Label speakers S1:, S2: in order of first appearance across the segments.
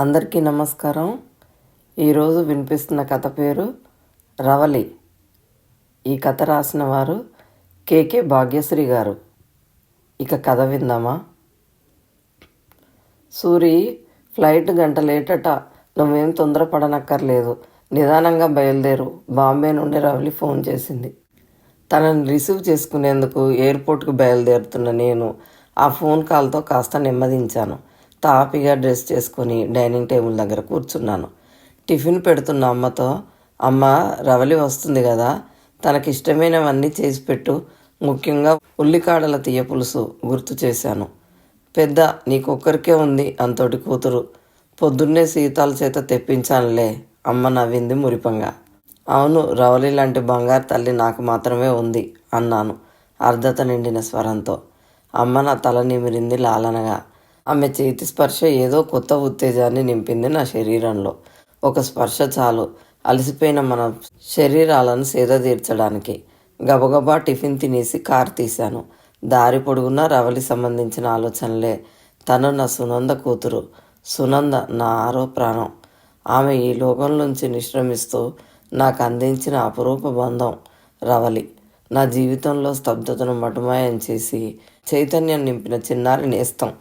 S1: అందరికీ నమస్కారం. ఈరోజు వినిపిస్తున్న కథ పేరు రవలి. ఈ కథ రాసిన వారు కేకే భాగ్యశ్రీ గారు. ఇక కథ విందామా? సూరి ఫ్లైట్ గంట లేటట. నువ్వేం తొందరపడనక్కర్లేదు. నిదానంగా బయలుదేరు. బాంబే నుండి రవలి ఫోన్ చేసింది. తనని రిసీవ్ చేసుకునేందుకు ఎయిర్పోర్ట్కు బయలుదేరుతున్న నేను ఆ ఫోన్ కాల్తో కాస్త నెమ్మదించాను. తాపిగా డ్రెస్ చేసుకొని డైనింగ్ టేబుల్ దగ్గర కూర్చున్నాను. టిఫిన్ పెడుతున్న అమ్మతో అమ్మ రవలి వస్తుంది కదా తనకిష్టమైనవన్నీ చేసి పెట్టు. ముఖ్యంగా ఉల్లికాడల తీయ పులుసు గుర్తు చేశాను. పెద్ద నీకొక్కరికే ఉంది అంతటి కూతురు. పొద్దున్నే సీతాల చేత తెప్పించానులే అమ్మ నవ్వింది మురిపంగా. అవును రవలి లాంటి బంగారు తల్లి నాకు మాత్రమే ఉంది అన్నాను అర్ధత నిండిన స్వరంతో. అమ్మ నా తల నిమిరింది లాలనగా. ఆమె చేతి స్పర్శ ఏదో కొత్త ఉత్తేజాన్ని నింపింది నా శరీరంలో. ఒక స్పర్శ చాలు. అలసిపోయిన మన శరీరాలను సేద తీర్చడానికి. గబగబా టిఫిన్ తినేసి కార్ తీశాను. దారి పొడుగునా రవలి సంబంధించిన ఆలోచనలే. తను నా సునంద కూతురు. సునంద నా ఆరో ప్రాణం. ఆమె ఈ లోకం నుంచి నిశ్రమిస్తూ నాకు అందించిన అపురూప బంధం రవలి. నా జీవితంలో స్తబ్దతను మటుమాయం చేసి చైతన్యం నింపిన చిన్నారి నేస్తం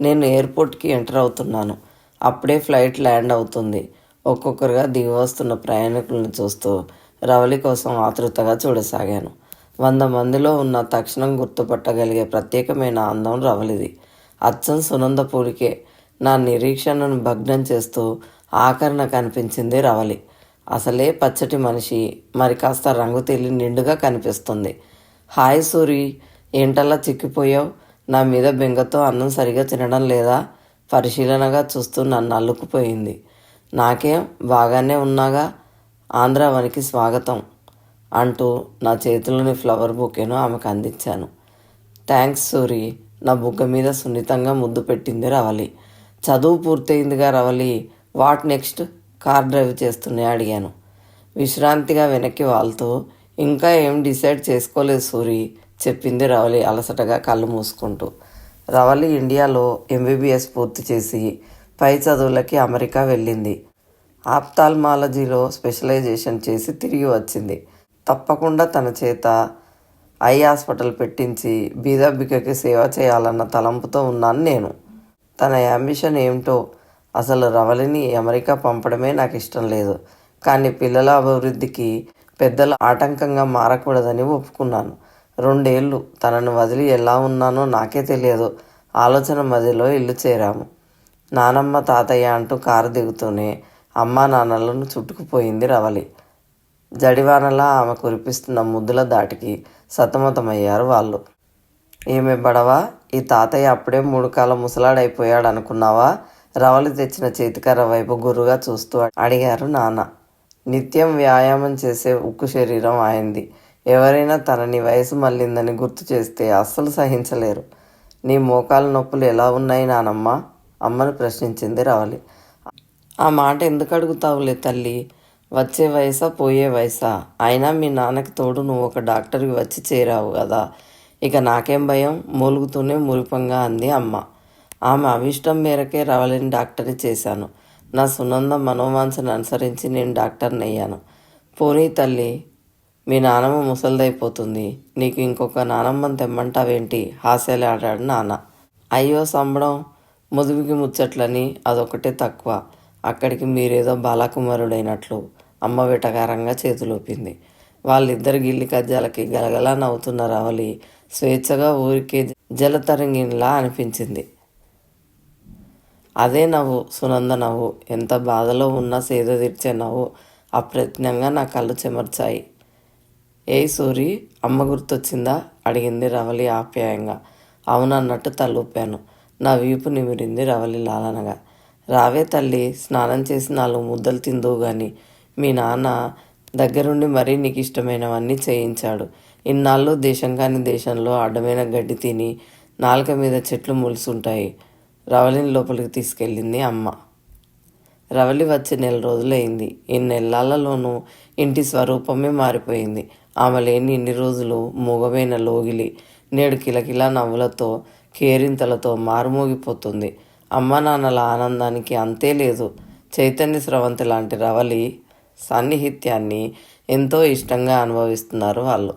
S1: నేను ఎయిర్పోర్ట్కి ఎంటర్ అవుతున్నాను. అప్పుడే ఫ్లైట్ ల్యాండ్ అవుతుంది. ఒక్కొక్కరుగా దిగి వస్తున్న ప్రయాణికులను చూస్తూ రవలి కోసం ఆతృతగా చూడసాగాను. వంద మందిలో ఉన్న తక్షణం గుర్తుపట్టగలిగే ప్రత్యేకమైన అందం రవలిది. అచ్చం సునందపూరికే నా నిరీక్షణను భగ్నం చేస్తూ ఆకరణ కనిపించింది రవలి. అసలే పచ్చటి మనిషి మరి కాస్త రంగు తెలి నిండుగా కనిపిస్తుంది. హాయ్ సూరి ఏంటలా చిక్కిపోయావు? నా మీద బెంగతో అన్నం సరిగా తినడం లేదా పరిశీలనగా చూస్తూ నన్ను అల్లుకుపోయింది. నాకేం బాగానే ఉన్నాగా. ఆంధ్రావనికి స్వాగతం అంటూ నా చేతిలోని ఫ్లవర్ బుకేను ఆమెకు అందించాను. థ్యాంక్స్ సూరి. నా బుగ్గ మీద సున్నితంగా ముద్దు పెట్టింది రవలి. చదువు పూర్తయిందిగా Ravali. What next? Car drive చేస్తూనే అడిగాను. విశ్రాంతిగా వెనక్కి వాళ్తూ ఇంకా ఏం డిసైడ్ చేసుకోలేదు సూరి. చెప్పింది రవలి అలసటగా కళ్ళు మూసుకుంటూ. రవలి ఇండియాలో ఎంబీబీఎస్ పూర్తి చేసి పై చదువులకి అమెరికా వెళ్ళింది. ఆప్తాల్మాలజీలో స్పెషలైజేషన్ చేసి తిరిగి వచ్చింది. తప్పకుండా తన చేత ఐ హాస్పిటల్ పెట్టించి బీదబికకి సేవ చేయాలన్న తలంపుతో ఉన్నాను నేను. తన యాంబిషన్ ఏమిటో అసలు రవలిని అమెరికా పంపడమే నాకు ఇష్టం లేదు. కానీ పిల్లల అభివృద్ధికి పెద్దలు ఆటంకంగా మారకూడదని ఒప్పుకున్నాను. రెండేళ్ళు తనను వదిలి ఎలా ఉన్నానో నాకే తెలియదు. ఆలోచన మధ్యలో ఇల్లు చేరాము. నానమ్మ తాతయ్య అంటూ కారు దిగుతూనే అమ్మా నాన్నలను చుట్టుకుపోయింది రవలి. జడివానలా ఆమె కురిపిస్తున్న ముద్దుల దాటికి సతమతమయ్యారు వాళ్ళు. ఏమే బడవా ఈ తాతయ్య అప్పుడే మూడు కాలం ముసలాడైపోయాడు అనుకున్నావా రవలి తెచ్చిన చేతికర్ర వైపు గురుగా చూస్తూ అడిగారు నాన్న. నిత్యం వ్యాయామం చేసే ఉక్కు శరీరం ఆయింది ఎవరైనా తనని వయసు మళ్ళిందని గుర్తు చేస్తే అస్సలు సహించలేరు. నీ మోకాల నొప్పులు ఎలా ఉన్నాయి నానమ్మ? అమ్మని ప్రశ్నించింది రవళి ఆ మాట ఎందుకు అడుగుతావులే తల్లి? వచ్చే వయసా పోయే వయసా? అయినా మీ నాన్నకి తోడు నువ్వు ఒక డాక్టర్కి వచ్చి చేరావు కదా. ఇక నాకేం భయం? మూలుగుతూనే మురిపంగా అంది అమ్మ. ఆమె అభిష్టం మేరకే రవళిని డాక్టర్ని చేశాను. నా సునంద మనోవాంఛను అనుసరించి నేను డాక్టర్ని అయ్యాను పోనీ తల్లి మీ నానమ్మ ముసలిదైపోతుంది. నీకు ఇంకొక నానమ్మని తెమ్మంటావేంటి? హాస్యాలు ఆడాడు నాన్న. అయ్యో సంబడం ముదువికి ముచ్చట్లని అదొకటే తక్కువ. అక్కడికి మీరేదో బాలకుమారుడైనట్లు అమ్మ వెటకారంగా చేతులోపింది. వాళ్ళిద్దరు గిల్లి కజ్జాలకి గలగలా నవ్వుతున్న రవలి స్వేచ్ఛగా ఊరికే జలతరంగిలా అనిపించింది. అదే నవ్వు సునంద నవ్వు. ఎంత బాధలో ఉన్నా సేద తీర్చే నవ్వు. అప్రయత్నంగా నా కళ్ళు చెమర్చాయి. ఏ సూరి అమ్మ గుర్తొచ్చిందా? అడిగింది రవలి ఆప్యాయంగా. అవునన్నట్టు తలూపాను. నా వీపు నిమిరింది రవలి లాలనగా. రావే తల్లి స్నానం చేసి నాలుగు ముద్దలు తిందువు గాని మీ నాన్న దగ్గరుండి మరీ నీకు ఇష్టమైనవన్నీ చేయించాడు. ఇన్నాళ్ళు దేశం కాని దేశంలో అడ్డమైన గడ్డి తిని నాలుక మీద చెట్లు ములుసుంటాయి. రవలిని లోపలికి తీసుకెళ్ళింది అమ్మ. రవలి వచ్చి నెల రోజులైంది. ఈ నెలలలోనూ ఇంటి స్వరూపమే మారిపోయింది. ఆమె లేని ఇన్ని రోజులు మూగమైన లోగిలి నేడు కిలకిలా నవ్వులతో కేరింతలతో మారుమోగిపోతుంది. అమ్మ నాన్నల ఆనందానికి అంతే లేదు. చైతన్య స్రవంతి లాంటి రవలి సాన్నిహిత్యాన్ని ఎంతో ఇష్టంగా అనుభవిస్తున్నారు వాళ్ళు.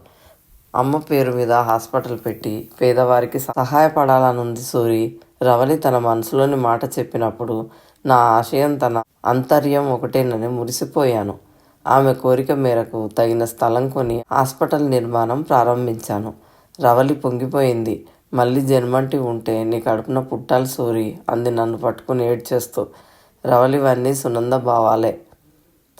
S1: అమ్మ పేరు మీద హాస్పిటల్ పెట్టి పేదవారికి సహాయపడాలనుంది సూరి. రవలి తన మనసులోని మాట చెప్పినప్పుడు నా ఆశయం తన అంతర్యం ఒకటేనని మురిసిపోయాను. ఆమె కోరిక మేరకు తగిన స్థలం కొని హాస్పిటల్ నిర్మాణం ప్రారంభించాను. రవలి పొంగిపోయింది. మళ్ళీ జన్మంటి ఉంటే నీ కడుపున పుట్టాలి సూరి అంది నన్ను పట్టుకుని ఏడ్చేస్తూ. రవలివన్నీ సునంద భావాలే.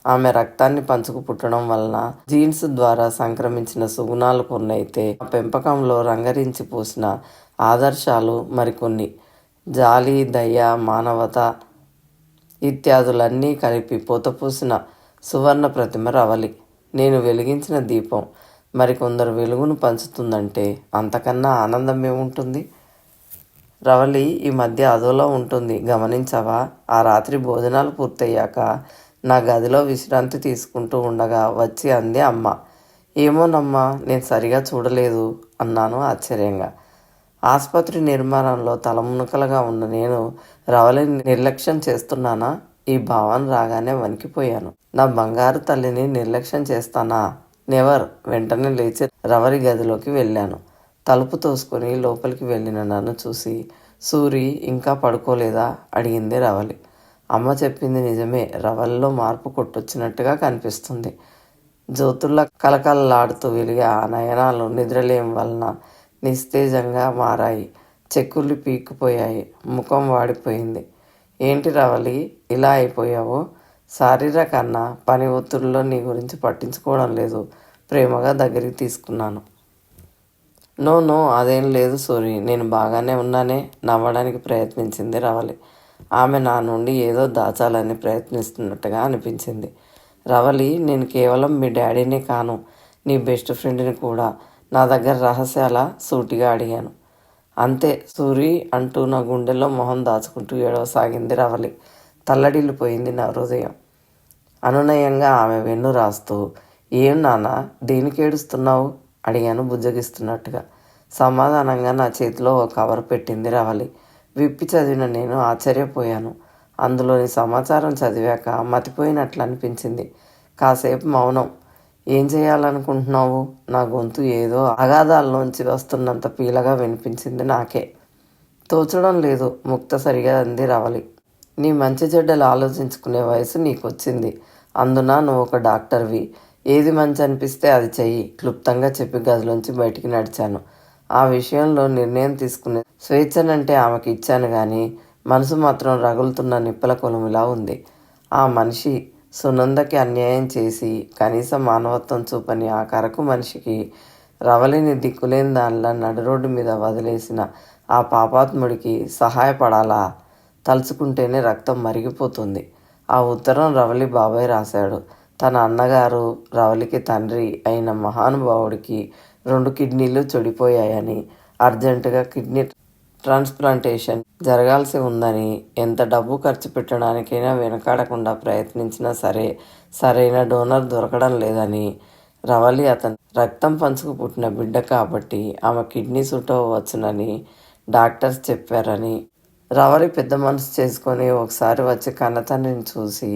S1: ఆమె రక్తాన్ని పంచుకు పుట్టడం వలన జీన్స్ ద్వారా సంక్రమించిన సుగుణాలు కొన్ని అయితే ఆ పెంపకంలో రంగరించి పూసిన ఆదర్శాలు మరికొన్ని. జాలి దయ మానవత ఇత్యాదులన్నీ కలిపి పోతపూసిన సువర్ణ ప్రతిమ రవలి. నేను వెలిగించిన దీపం మరికొందరు వెలుగును పంచుతుందంటే అంతకన్నా ఆనందం ఏముంటుంది? రవలి ఈ మధ్య అదోలో ఉంటుంది. గమనించవా? ఆ రాత్రి భోజనాలు పూర్తయ్యాక నా గదిలో విశ్రాంతి తీసుకుంటూ ఉండగా వచ్చి అంది అమ్మ. ఏమోనమ్మా నేను సరిగా చూడలేదు అన్నాను ఆశ్చర్యంగా. ఆసుపత్రి నిర్మాణంలో తలమునకలుగా ఉన్న నేను రవలిని నిర్లక్ష్యం చేస్తున్నానా? ఈ భావన రాగానే వణికిపోయాను. నా బంగారు తల్లిని నిర్లక్ష్యం చేస్తానా? నెవర్! వెంటనే లేచి రవలి గదిలోకి వెళ్ళాను. తలుపు తోసుకొని లోపలికి వెళ్ళిన నన్ను చూసి సూరి ఇంకా పడుకోలేదా? అడిగింది రవలి. అమ్మ చెప్పింది నిజమే రవల్లో మార్పు కొట్టొచ్చినట్టుగా కనిపిస్తుంది. జ్యోతుల్లా కలకలలాడుతూ వెలిగే ఆ నయనాలు నిద్రలేం వలన నిస్తేజంగా మారాయి. చెక్కులు పీక్కుపోయాయి. ముఖం వాడిపోయింది. ఏంటి రవలి? ఇలా అయిపోయావు. శారీరక అన్న పని ఒత్తిడిలో నీ గురించి పట్టించుకోవడం లేదు. ప్రేమగా దగ్గరికి తీసుకున్నాను. నో నో అదేం లేదు సూరి. నేను బాగానే ఉన్నానే. నవ్వడానికి ప్రయత్నించింది రవలి. ఆమె నా నుండి ఏదో దాచాలని ప్రయత్నిస్తున్నట్టుగా అనిపించింది. రవలి నేను కేవలం మీ డాడీనే కాను నీ బెస్ట్ ఫ్రెండ్ని కూడా. నా దగ్గర రహస్యాల సూటిగా అడిగాను. అంతే సూరి అంటూ నా గుండెల్లో మొహం దాచుకుంటూ ఏడవసాగింది రవలి. తల్లడిల్లిపోయింది నా హృదయం. అనునయంగా ఆమె వెన్ను రాస్తూ ఏం నాన్న దేనికి ఏడుస్తున్నావు? అడిగాను బుజ్జగిస్తున్నట్టుగా. సమాధానంగా నా చేతిలో ఒక కవర్ పెట్టింది రవలి. విప్పి చదివిన నేను ఆశ్చర్యపోయాను. అందులోని సమాచారం చదివాక మతిపోయినట్లు అనిపించింది కాసేపు మౌనం ఏం చేయాలనుకుంటున్నావు? నా గొంతు ఏదో అగాధాల్లోంచి వస్తున్నంత పీలగా వినిపించింది నాకే. తోచడం లేదు ముక్త సరిగా అంది రవలి. నీ మంచి చెడ్డలు ఆలోచించుకునే వయసు నీకు వచ్చింది అందున నువ్వు ఒక డాక్టర్వి. ఏది మంచి అనిపిస్తే అది చెయ్యి. క్లుప్తంగా చెప్పి గదిలోంచి బయటికి నడిచాను. ఆ విషయంలో నిర్ణయం తీసుకునే స్వేచ్ఛనంటే ఆమెకి ఇచ్చాను కానీ మనసు మాత్రం రగులుతున్న నిప్పల కొలుములా ఉంది. ఆ మనిషి సునందకి అన్యాయం చేసి కనీస మానవత్వం చూపని ఆ కరకు మనిషికి రవలిని దిక్కులేని దానిలా నడు రోడ్డు మీద వదిలేసిన ఆ పాపాత్ముడికి సహాయపడాలా? తలుచుకుంటేనే రక్తం మరిగిపోతుంది. ఆ ఉత్తరం రవలి బాబాయ్ రాశాడు. తన అన్నగారు రవలికి తండ్రి అయిన మహానుభావుడికి రెండు కిడ్నీలు చెడిపోయాయని అర్జెంటుగా కిడ్నీ ట్రాన్స్ప్లాంటేషన్ జరగాల్సి ఉందని ఎంత డబ్బు ఖర్చు పెట్టడానికైనా వెనకాడకుండా ప్రయత్నించినా సరే సరైన డోనర్ దొరకడం లేదని రవలి అతను. రక్తం పంచుకు పుట్టిన బిడ్డ కాబట్టి ఆమె కిడ్నీ సూట్ అవ్వచ్చునని డాక్టర్స్ చెప్పారని. రవలి పెద్ద మనసు చేసుకొని ఒకసారి వచ్చి కన్నతండ్రిని చూసి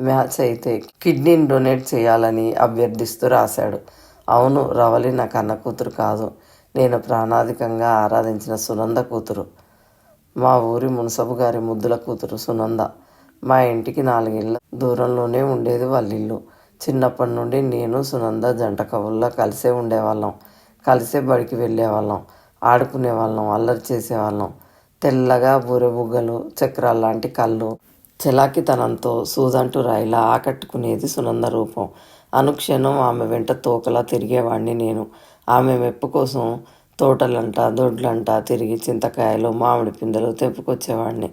S1: మ్యాచ్ అయితే కిడ్నీని డొనేట్ చేయాలని అభ్యర్థిస్తూ రాశాడు. అవును రవలి నా కన్న కూతురు కాదు. నేను ప్రాణాధికంగా ఆరాధించిన సునంద కూతురు. మా ఊరి మునసబు గారి ముద్దుల కూతురు సునంద. మా ఇంటికి నాలుగేళ్ళ దూరంలోనే ఉండేది వాళ్ళ ఇల్లు చిన్నప్పటి నుండి నేను సునంద జంట కవుల్లో కలిసే ఉండేవాళ్ళం. కలిసే బడికి వెళ్ళేవాళ్ళం. ఆడుకునేవాళ్ళం అల్లరి చేసేవాళ్ళం. తెల్లగా బూరెబుగ్గలు చక్రాలు లాంటి కళ్ళు చిలాకితనంతో సూదంటు రాయిలా ఆకట్టుకునేది సునంద రూపం. అనుక్షణం ఆమె వెంట తోకలా తిరిగేవాడిని నేను. ఆమె మెప్పు కోసం తోటలంట దొడ్లంట తిరిగి చింతకాయలు మామిడి పిందెలు తెప్పుకొచ్చేవాడిని.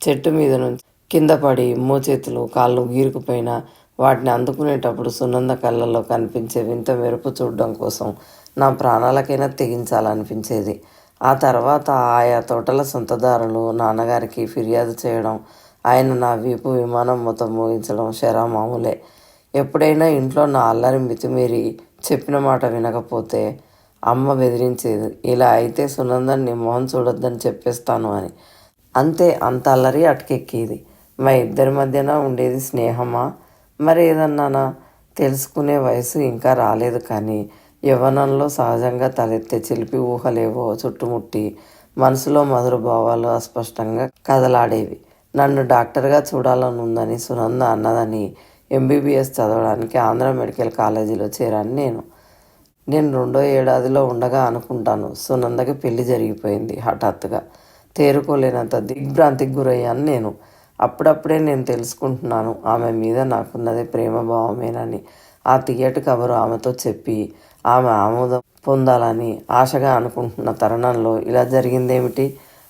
S1: చెట్టు మీద నుంచి కింద పడి మోచేతులు కాళ్ళు గీరుకుపోయినా వాటిని అందుకునేటప్పుడు సునంద కళ్ళల్లో కనిపించే వింత మెరుపు చూడడం కోసం నా ప్రాణాలకైనా తెగించాలనిపించేది. ఆ తర్వాత ఆయా తోటల సొంతదారులు నాన్నగారికి ఫిర్యాదు చేయడం ఆయన నా వీపు విమానం మొత్తం మోగించడం శరా మామూలే ఎప్పుడైనా ఇంట్లో నా అల్లరి మితిమీరి చెప్పిన మాట వినకపోతే అమ్మ బెదిరించేది ఇలా అయితే సునందని నీ మొహం చూడొద్దని చెప్పేస్తాను అని. అంతే అంత అల్లరి అటకెక్కేది. మా ఇద్దరి మధ్యన ఉండేది స్నేహమా? మరి ఏదన్నానా? తెలుసుకునే వయసు ఇంకా రాలేదు కానీ యవ్వనంలో సహజంగా తలెత్తే చిలిపి ఊహలేవో చుట్టుముట్టి మనసులో మధుర భావాలు అస్పష్టంగా కదలాడేవి. నన్ను డాక్టర్గా చూడాలని ఉందని సునంద అన్నదని ఎంబీబీఎస్ చదవడానికి ఆంధ్ర మెడికల్ కాలేజీలో చేరాను నేను. నేను రెండో ఏడాదిలో ఉండగా అనుకుంటాను. సునందకి పెళ్ళి జరిగిపోయింది హఠాత్తుగా. తేరుకోలేనంత దిగ్భ్రాంతికి గురయ్యాను నేను. అప్పుడప్పుడే నేను తెలుసుకుంటున్నాను. ఆమె మీద నాకున్నది ప్రేమ భావమేనని ఆ థియేటర్ కబరు ఆమెతో చెప్పి ఆమె ఆమోదం పొందాలని ఆశగా అనుకుంటున్న తరుణంలో ఇలా జరిగిందేమిటి?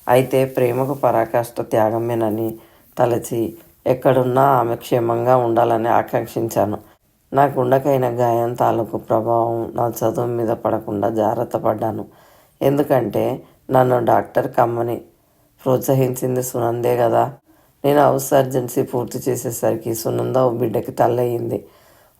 S1: అయితే ప్రేమకు పరాకాష్ట త్యాగమేనని తలచి ఎక్కడున్నా ఆమె క్షేమంగా ఉండాలని ఆకాంక్షించాను. నా గుండెకైన గాయం తాలూకు ప్రభావం నా చదువు మీద పడకుండా జాగ్రత్త పడ్డాను. ఎందుకంటే నన్ను డాక్టర్ కమ్మని ప్రోత్సహించింది సునందే కదా నేను హౌస్ సర్జెన్సీ పూర్తి చేసేసరికి సునంద ఓ బిడ్డకి తల్లయింది.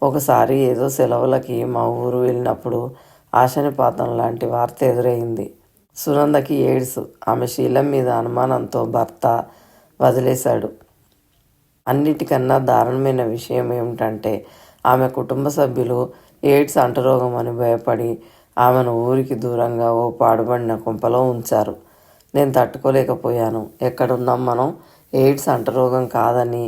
S1: ఒకసారి ఏదో సెలవులకి మా ఊరు వెళ్ళినప్పుడు ఆశనిపాతం లాంటి వార్త ఎదురైంది. సునందకి ఎయిడ్స్ ఆమె శీలం మీద అనుమానంతో భర్త వదిలేశాడు. అన్నిటికన్నా దారుణమైన విషయం ఏమిటంటే ఆమె కుటుంబ సభ్యులు ఎయిడ్స్ అంటరోగం అని భయపడి ఆమెను ఊరికి దూరంగా ఓ పాడుబడిన కుంపలో ఉంచారు. నేను తట్టుకోలేకపోయాను. ఎక్కడున్నాం మనం? ఎయిడ్స్ అంటరోగం కాదని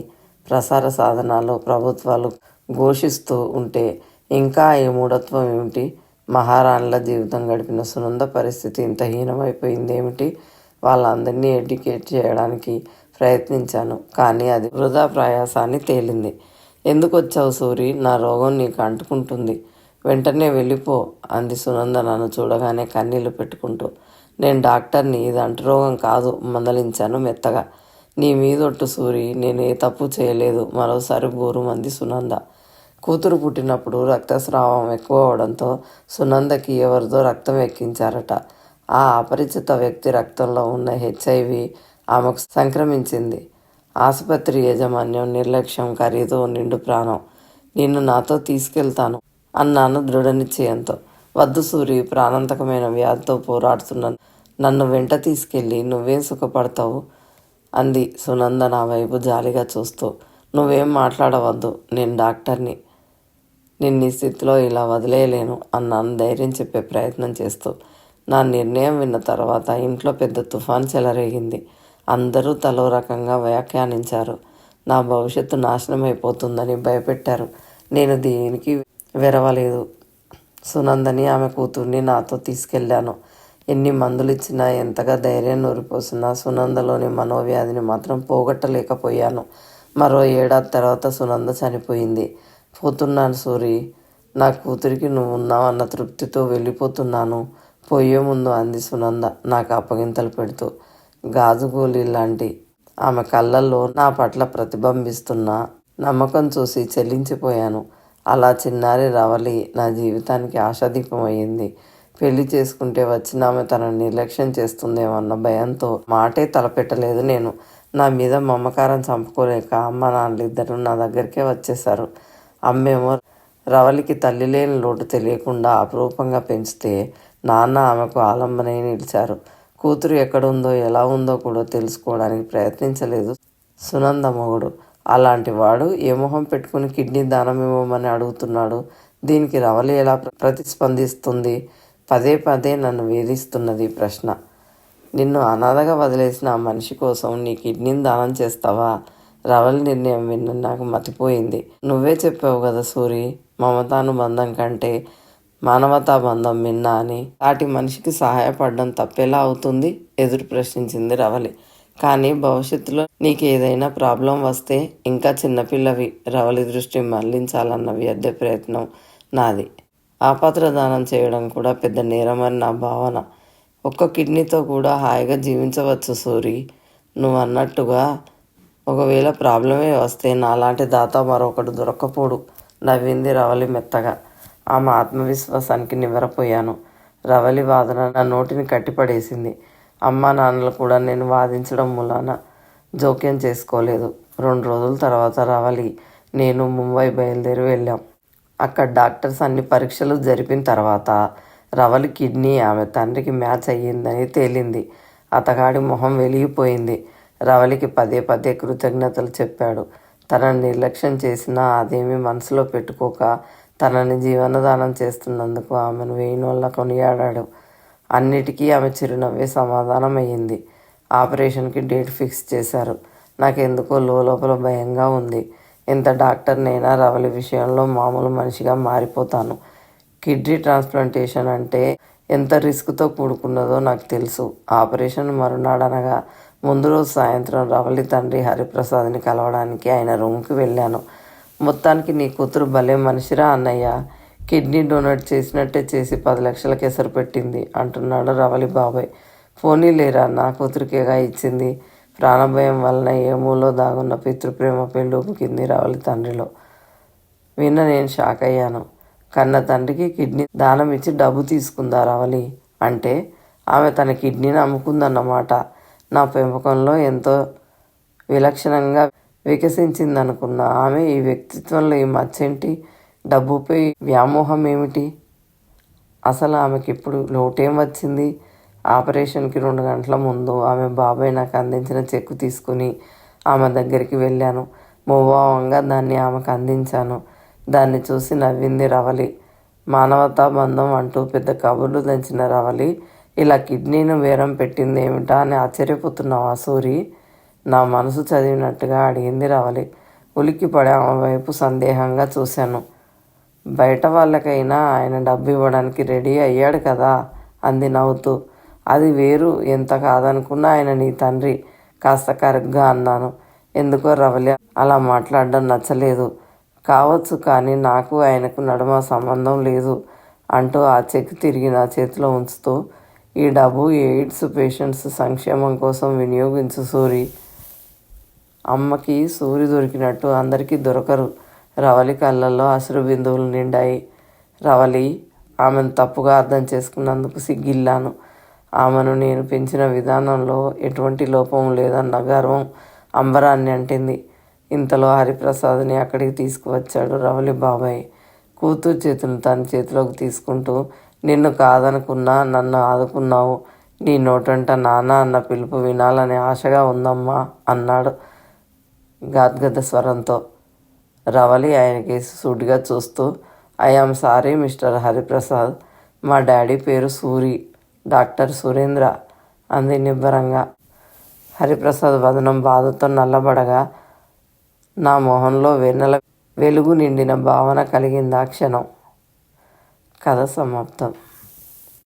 S1: ప్రసార సాధనాలు ప్రభుత్వాలు ఘోషిస్తూ ఉంటే ఇంకా ఈ మూఢత్వం ఏమిటి? మహారాణుల జీవితం గడిపిన సునంద పరిస్థితి ఇంత హీనమైపోయింది ఏమిటి వాళ్ళందరినీ ఎడ్యుకేట్ చేయడానికి ప్రయత్నించాను కానీ అది వృధా ప్రయాసాన్ని తేలింది. ఎందుకు వచ్చావు సూరి? నా రోగం నీకు అంటుకుంటుంది. వెంటనే వెళ్ళిపో అంది సునంద నన్ను చూడగానే కన్నీళ్ళు పెట్టుకుంటూ. నేను డాక్టర్ని ఇది అంటురోగం కాదు మందలించాను మెత్తగా. నీ మీదొట్టు సూరి నేను ఏ తప్పు చేయలేదు మరోసారి గోరుమంది సునంద. కూతురు పుట్టినప్పుడు రక్తస్రావం ఎక్కువ అవడంతో సునందకి ఎవరిదో రక్తం ఎక్కించారట. ఆ అపరిచిత వ్యక్తి రక్తంలో ఉన్న హెచ్ఐవి ఆమెకు సంక్రమించింది. ఆసుపత్రి యాజమాన్యం నిర్లక్ష్యం ఖరీదు నిండు ప్రాణం. నిన్ను నాతో తీసుకెళ్తాను అన్నాను దృఢ నిశ్చయంతో వద్దు సూరి ప్రాణాంతకమైన వ్యాధితో పోరాడుతున్నాను నన్ను వెంట తీసుకెళ్ళి నువ్వేం సుఖపడతావు? అంది సునంద నా వైపు జాలిగా చూస్తూ. నువ్వేం మాట్లాడవద్దు నేను డాక్టర్ని. నిన్ను ఈ స్థితిలో ఇలా వదిలేయలేను అన్నాను ధైర్యం చెప్పే ప్రయత్నం చేస్తూ. నా నిర్ణయం విన్న తర్వాత ఇంట్లో పెద్ద తుఫాన్ చెలరేగింది. అందరూ తలో రకంగా వ్యాఖ్యానించారు. నా భవిష్యత్తు నాశనం అయిపోతుందని భయపెట్టారు. నేను దీనికి వెరవలేదు. సునందని ఆమె కూతుర్ని నాతో తీసుకెళ్ళాను. ఎన్ని మందులు ఇచ్చినా ఎంతగా ధైర్యం నూరిపోసినా సునందలోని మనోవ్యాధిని మాత్రం పోగొట్టలేకపోయాను. మరో ఏడాది తర్వాత సునంద చనిపోయింది. పోతున్నాను సూరి. నా కూతురికి నువ్వు ఉన్నావన్న తృప్తితో వెళ్ళిపోతున్నాను. పోయే ముందు అంది సునంద. నాకు అప్పగింతలు పెడుతూ. గాజు లాంటి ఆమె కళ్ళల్లో నా పట్ల ప్రతిబింబిస్తున్న నమ్మకం చూసి చెల్లించిపోయాను. అలా చిన్నారి రవలి నా జీవితానికి ఆశాదీపం పెళ్ళి చేసుకుంటే వచ్చిన ఆమె తనను నిర్లక్ష్యం చేస్తుందేమన్న భయంతో మాటే తలపెట్టలేదు నేను. నా మీద మమకారం చంపుకోలేక అమ్మ నాన్నలిద్దరూ నా దగ్గరికే వచ్చేశారు. అమ్మేమో రవలికి తల్లి లేని లోటు తెలియకుండా అపురూపంగా పెంచితే నాన్న ఆమెకు ఆలంబనై నిలిచారు. కూతురు ఎక్కడుందో ఎలా ఉందో కూడా తెలుసుకోవడానికి ప్రయత్నించలేదు సునంద మొగుడు. అలాంటి వాడు ఏ మొహం పెట్టుకుని కిడ్నీ దానం ఇవ్వమని అడుగుతున్నాడు? దీనికి రవలి ఎలా ప్రతిస్పందిస్తుంది? పదే పదే నన్ను వేధిస్తున్నది ప్రశ్న. నిన్ను అనాథగా వదిలేసిన ఆ మనిషి కోసం నీ కిడ్నీని దానం చేస్తావా? రవలి నిర్ణయం విన్న నాకు మతిపోయింది. నువ్వే చెప్పావు కదా సూరి మమతానుబంధం కంటే మానవతా బంధం మిన్నా అని సాటి మనిషికి సహాయపడడం తప్పేలా అవుతుంది? ఎదురు ప్రశ్నించింది రవలి. కానీ భవిష్యత్తులో నీకు ఏదైనా ప్రాబ్లం వస్తే ఇంకా చిన్నపిల్లవి. రవలి దృష్టి మళ్ళించాలన్న వ్యర్థ ప్రయత్నం నాది. ఆపత్ర దానం చేయడం కూడా పెద్ద నేరమని నా భావన. ఒక్క కిడ్నీతో కూడా హాయిగా జీవించవచ్చు సూరి. నువ్వు అన్నట్టుగా ఒకవేళ ప్రాబ్లమే వస్తే నాలాంటి దాత మరొకటి దొరకపోడు నవ్వింది రవలి మెత్తగా. ఆమె ఆత్మవిశ్వాసానికి నివ్వరపోయాను. రవలి వాదన నా నోటిని కట్టిపడేసింది. అమ్మా నాన్నలు కూడా నేను వాదించడం మూలాన జోక్యం చేసుకోలేదు. రెండు రోజుల తర్వాత రవలి నేను ముంబై బయలుదేరి వెళ్ళాం. అక్కడ డాక్టర్స్ అన్ని పరీక్షలు జరిపిన తర్వాత రవలి కిడ్నీ ఆమె తండ్రికి మ్యాచ్ అయ్యిందని తేలింది. అతగాడి మొహం వెలిగిపోయింది. రవలికి పదే పదే కృతజ్ఞతలు చెప్పాడు. తనని నిర్లక్ష్యం చేసినా అదేమీ మనసులో పెట్టుకోక తనని జీవనదానం చేస్తున్నందుకు ఆమెను వేయినోళ్ళ కొనియాడాడు. అన్నిటికీ ఆమె చిరునవ్వే సమాధానం అయ్యింది ఆపరేషన్కి డేట్ ఫిక్స్ చేశారు. నాకెందుకో లోపల భయంగా ఉంది. ఎంత డాక్టర్నైనా రవలి విషయంలో మామూలు మనిషిగా మారిపోతాను. కిడ్నీ ట్రాన్స్ప్లాంటేషన్ అంటే ఎంత రిస్క్తో కూడుకున్నదో నాకు తెలుసు. ఆపరేషన్ మరునాడనగా ముందు రోజు సాయంత్రం రవలి తండ్రి హరిప్రసాద్ని కలవడానికి ఆయన రూమ్కి వెళ్ళాను. మొత్తానికి నీ కూతురు భలే మనిషిరా అన్నయ్య. కిడ్నీ డొనేట్ చేసినట్టే చేసి పది లక్షలకి ఎసరు పెట్టింది అంటున్నాడు రవలి బాబాయ్. ఫోనీ లేరా? నా కూతురికేగా ఇచ్చింది? ప్రాణభయం వలన ఏమూలో దాగున్న పితృప్రేమ పెళ్ళూపుకింది రవలి తండ్రిలో. విన్న నేను షాక్ అయ్యాను. కన్న తండ్రికి కిడ్నీ దానం ఇచ్చి డబ్బు తీసుకుందా రవలి? అంటే ఆమె తన కిడ్నీని అమ్ముకుందన్నమాట. నా పెంపకంలో ఎంతో విలక్షణంగా వికసించిందనుకున్న ఆమె ఈ వ్యక్తిత్వంలో ఈ మచ్చేంటి? డబ్బుపై వ్యామోహం ఏమిటి? అసలు ఆమెకి ఇప్పుడు లోటేం వచ్చింది? ఆపరేషన్కి రెండు గంటల ముందు ఆమె బాబాయ్ నాకు అందించిన చెక్కు తీసుకుని ఆమె దగ్గరికి వెళ్ళాను. ముభావంగా దాన్ని ఆమెకు అందించాను. దాన్ని చూసి నవ్వింది రవలి. మానవతా బంధం అంటూ పెద్ద కబుర్లు దంచిన రవలి ఇలా కిడ్నీని వేరం పెట్టింది ఏమిటా అని ఆశ్చర్యపోతున్నావా సూరి? నా మనసు చదివినట్టుగా అడిగింది రవలి. ఉలిక్కి పడే ఆమె వైపు సందేహంగా చూశాను. బయట వాళ్ళకైనా ఆయన డబ్బు ఇవ్వడానికి రెడీ అయ్యాడు కదా? అంది నవ్వుతూ. అది వేరు ఎంత కాదనుకున్నా ఆయన నీ తండ్రి కాస్త కరెక్ట్గా అన్నాను. ఎందుకో రవలి అలా మాట్లాడడం నచ్చలేదు. కావచ్చు కానీ నాకు ఆయనకు నడుమ సంబంధం లేదు అంటూ ఆ చెక్ తిరిగి నా చేతిలో ఉంచుతూ ఈ డబ్బు ఎయిడ్స్ పేషెంట్స్ సంక్షేమం కోసం వినియోగించు సూరి. అమ్మకి సూరి దొరికినట్టు అందరికీ దొరకరు. రవలి కళ్ళల్లో అసురు బిందువులు నిండాయి. రవలి ఆమెను తప్పుగా అర్థం చేసుకున్నందుకు సిగ్గిల్లాను. ఆమెను నేను పెంచిన విధానంలో ఎటువంటి లోపం లేదన్న గర్వం అంబరాన్ని అంటింది. ఇంతలో హరిప్రసాద్ని అక్కడికి తీసుకువచ్చాడు రవలి బాబాయ్. కూతురు చేతులు తన చేతిలోకి తీసుకుంటూ నిన్ను కాదనుకున్నా నన్ను ఆదుకున్నావు. నీ నోటంట నాన్న అన్న పిలుపు వినాలని ఆశగా ఉందమ్మా అన్నాడు. గాద్గద స్వరంతో రవలి ఆయనకి సూటిగా చూస్తూ ఐఆమ్ సారీ మిస్టర్ హరిప్రసాద్. మా డాడీ పేరు సూరి డాక్టర్ సురేంద్ర అంది నిబ్బరంగా. హరిప్రసాద్ వదనం బాధతో నల్లబడగా నా మొహంలో వెన్నెల వెలుగు నిండిన భావన కలిగిందా క్షణం? కథ సమాప్తం.